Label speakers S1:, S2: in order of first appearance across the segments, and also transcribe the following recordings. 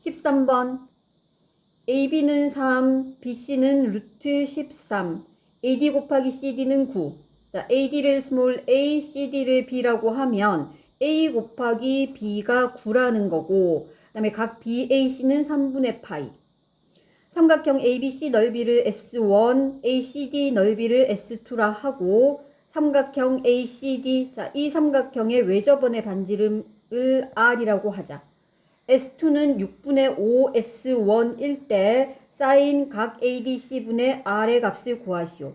S1: 13번 AB는 3, BC는 루트 13, AD 곱하기 CD는 9. 자, AD를 스몰 a, CD를 b라고 하면 a 곱하기 b가 9라는 거고 그 다음에 각 BAC는 3분의 파이. 삼각형 ABC 넓이를 S1, ACD 넓이를 S2라 하고 삼각형 ACD 자, 이 삼각형의 외접원의 반지름을 R이라고 하자. S2는 6분의 5 S1일 때 사인 각 ADC분의 R의 값을 구하시오.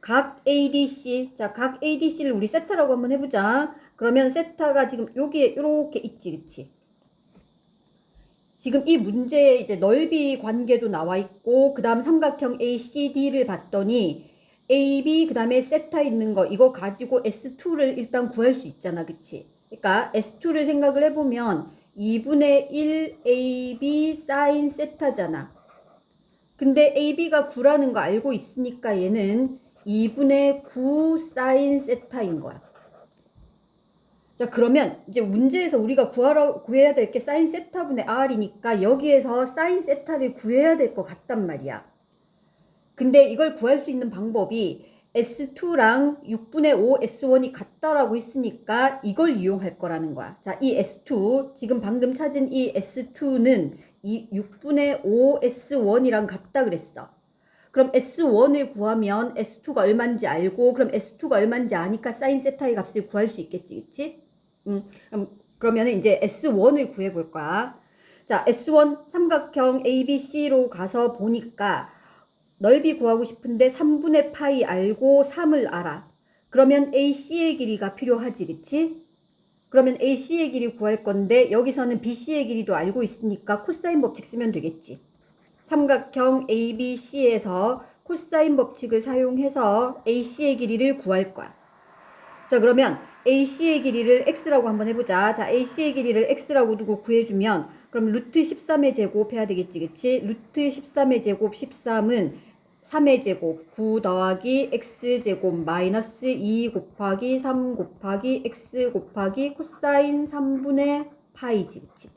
S1: 각 ADC, 자, 각 ADC를 우리 세타라고 한번 해보자. 그러면 세타가 지금 여기에 이렇게 있지, 그치? 지금 이 문제에 이제 넓이 관계도 나와 있고, 그 다음 삼각형 ACD를 봤더니, AB, 그 다음에 세타 있는 거, 이거 가지고 S2를 일단 구할 수 있잖아, 그치? 그러니까 S2를 생각을 해보면, 2분의 1 AB 사인 세타잖아. 근데 AB가 9라는 거 알고 있으니까 얘는 2분의 9 사인 세타인 거야. 자, 그러면 이제 문제에서 우리가 구하러, 구해야 될 게 사인 세타분의 R이니까 여기에서 사인 세타를 구해야 될 것 같단 말이야. 근데 이걸 구할 수 있는 방법이 S2랑 6분의 5 S1이 같다라고 했으니까 이걸 이용할 거라는 거야. 자, 이 S2, 지금 방금 찾은 이 S2는 이 6분의 5 S1이랑 같다 그랬어. 그럼 S1을 구하면 S2가 얼마인지 알고 그럼 S2가 얼마인지 아니까 사인 세타의 값을 구할 수 있겠지, 그치? 음, 그럼 그러면 이제 S1을 구해 볼 거야. 자, S1 삼각형 ABC로 가서 보니까 넓이 구하고 싶은데 3분의 파이 알고 3을 알아. 그러면 AC의 길이가 필요하지, 그치? 그러면 AC의 길이 구할 건데 여기서는 BC의 길이도 알고 있으니까 코사인 법칙 쓰면 되겠지. 삼각형 ABC에서 코사인 법칙을 사용해서 AC의 길이를 구할 거야. 자, 그러면 AC의 길이를 x라고 한번 해보자. 자, AC의 길이를 x라고 두고 구해주면 그럼 루트 13의 제곱 해야 되겠지, 그치? 루트 13의 제곱 13은 3의 제곱 9 더하기 x제곱 마이너스 2 곱하기 3 곱하기 x 곱하기 코사인 3분의 파이지, 그치?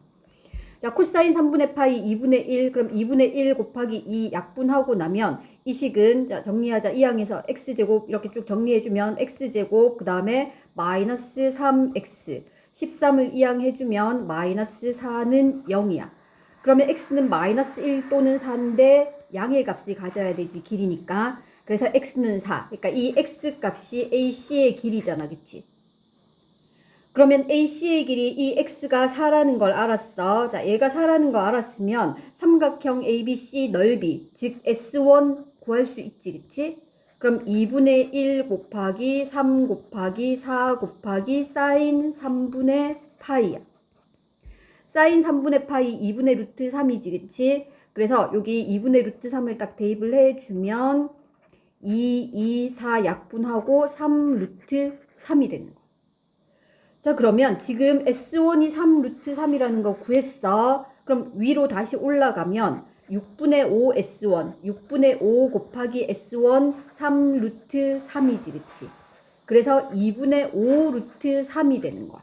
S1: 자, 코사인 3분의 파이 2분의 1, 그럼 2분의 1 곱하기 2 약분하고 나면 이 식은 자, 정리하자. 이 항에서 x제곱 이렇게 쭉 정리해주면 x제곱 그 다음에 마이너스 3x 13을 이항해주면 마이너스 4는 0이야. 그러면 x는 마이너스 1 또는 4인데 양의 값이 가져야 되지 길이니까. 그래서 x는 4. 그러니까 이 x 값이 ac의 길이잖아. 그치? 그러면 AC의 길이 이 X가 4라는 걸 알았어. 자, 얘가 4라는 걸 알았으면 삼각형 ABC 넓이, 즉 S1 구할 수 있지, 그치? 그럼 2분의 1 곱하기 3 곱하기 4 곱하기 사인 3분의 파이야. 사인 3분의 파이 2분의 루트 3이지, 그치? 그래서 여기 2분의 루트 3을 딱 대입을 해주면 2, 2, 4 약분하고 3 루트 3이 되는 거야. 자, 그러면 지금 S1이 3 루트 3이라는 거 구했어. 그럼 위로 다시 올라가면 6분의 5 S1, 6분의 5 곱하기 S1 3 루트 3이지, 그치? 그래서 2분의 5 루트 3이 되는 거야.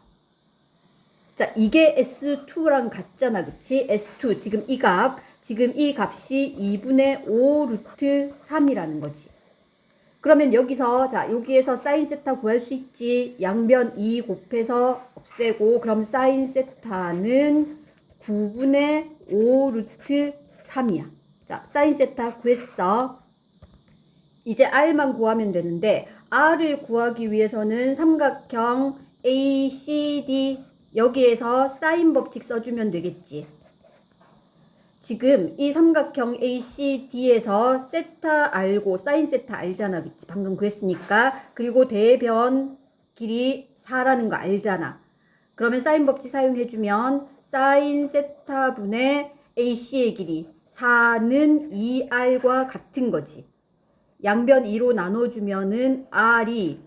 S1: 자, 이게 S2랑 같잖아, 그치? S2, 지금 이 값, 지금 이 값이 2분의 5 루트 3이라는 거지. 그러면 여기서 자 여기에서 사인 세타 구할 수 있지. 양변 2 곱해서 없애고 그럼 사인 세타는 9분의 5 루트 3이야. 자 사인 세타 구했어. 이제 R만 구하면 되는데 R을 구하기 위해서는 삼각형 ACD 여기에서 사인 법칙 써주면 되겠지 지금 이 삼각형 ACD에서 세타 알고 사인 세타 알잖아. 그치? 방금 그랬으니까. 그리고 대변 길이 4라는 거 알잖아. 그러면 사인 법칙 사용해주면 사인 세타 분의 AC의 길이 4는 2R과 같은 거지. 양변 2로 나눠주면은 R이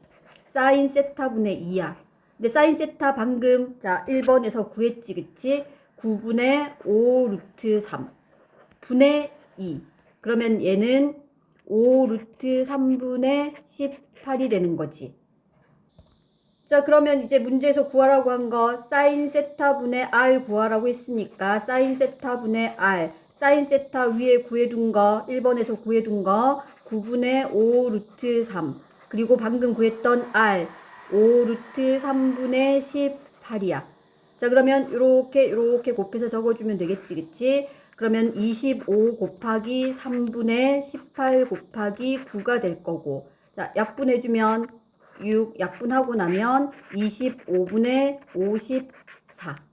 S1: 사인 세타 분의 2야. 근데 사인 세타 방금 자 1번에서 구했지 그치? 9분의 5 루트 3 분의 2 그러면 얘는 5 루트 3분의 18이 되는 거지. 자, 그러면 이제 문제에서 구하라고 한 거 사인 세타 분의 r 구하라고 했으니까 사인 세타 분의 r 사인 세타 위에 구해둔 거 1번에서 구해둔 거 9분의 5 루트 3 그리고 방금 구했던 r 5 루트 3분의 18이야. 자, 그러면 요렇게 요렇게 곱해서 적어주면 되겠지, 그치? 그러면 25 곱하기 3분의 18 곱하기 9가 될 거고 자, 약분해주면 6 약분하고 나면 25분의 54